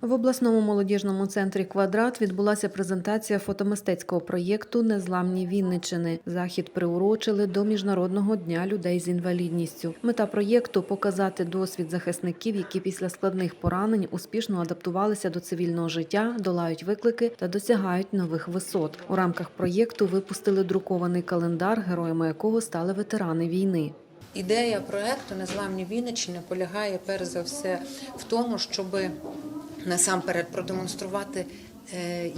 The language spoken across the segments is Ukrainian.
В обласному молодіжному центрі Квадрат відбулася презентація фотомистецького проєкту Незламні Вінничини. Захід приурочили до Міжнародного дня людей з інвалідністю. Мета проєкту показати досвід захисників, які після складних поранень успішно адаптувалися до цивільного життя, долають виклики та досягають нових висот. У рамках проєкту випустили друкований календар, героями якого стали ветерани війни. Ідея проекту Незламні Вінниччини полягає перш за все в тому, щоб насамперед продемонструвати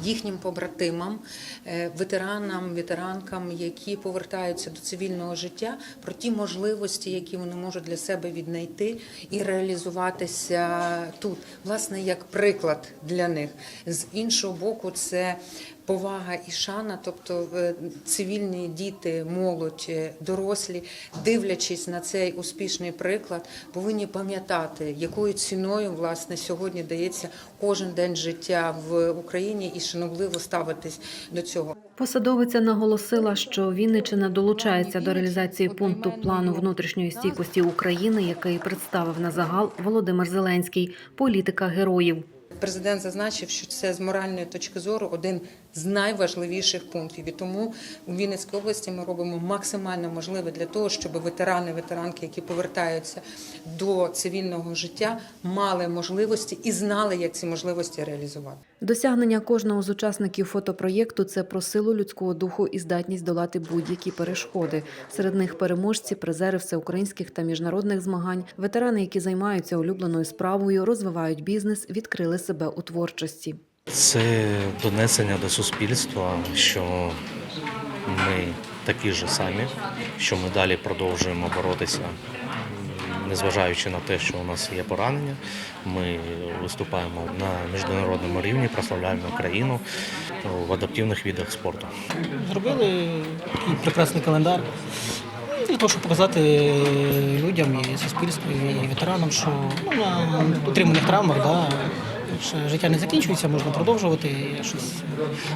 їхнім побратимам, е, ветеранам, ветеранкам, які повертаються до цивільного життя, про ті можливості, які вони можуть для себе віднайти і реалізуватися тут, власне, як приклад для них. З іншого боку, це повага і шана, тобто е, цивільні діти, молодь, е, дорослі, дивлячись на цей успішний приклад, повинні пам'ятати, якою ціною власне сьогодні дається кожен день життя в Україні і шанобливо ставитись до цього. Посадовиця наголосила, що Вінниччина долучається до реалізації пункту плану внутрішньої стійкості України, який представив на загал Володимир Зеленський, політика героїв. Президент зазначив, що це з моральної точки зору один з найважливіших пунктів. І тому у Вінницькій області ми робимо максимально можливе для того, щоб ветерани, ветеранки, які повертаються до цивільного життя, мали можливості і знали, як ці можливості реалізувати. Досягнення кожного з учасників фотопроєкту це про силу людського духу і здатність долати будь-які перешкоди. Серед них переможці, призери всеукраїнських та міжнародних змагань, ветерани, які займаються улюбленою справою, розвивають бізнес, відкрили себе у творчості. Це донесення до суспільства, що ми такі ж самі, що ми далі продовжуємо боротися, незважаючи на те, що у нас є поранення. Ми виступаємо на міжнародному рівні, прославляємо країну в адаптивних видах спорту. Зробили такий прекрасний календар для того, щоб показати людям і суспільству, і ветеранам, що ну, на отриманих травмах да, життя не закінчується, можна продовжувати щось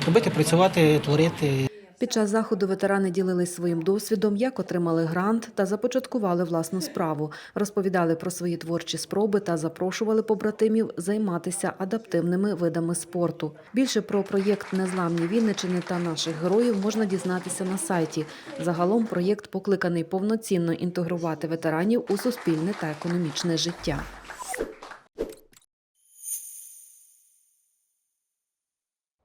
робити, працювати, творити. Під час заходу ветерани ділились своїм досвідом, як отримали грант та започаткували власну справу, розповідали про свої творчі спроби та запрошували побратимів займатися адаптивними видами спорту. Більше про проєкт Незламні Вінничини та наших героїв можна дізнатися на сайті. Загалом проєкт покликаний повноцінно інтегрувати ветеранів у суспільне та економічне життя.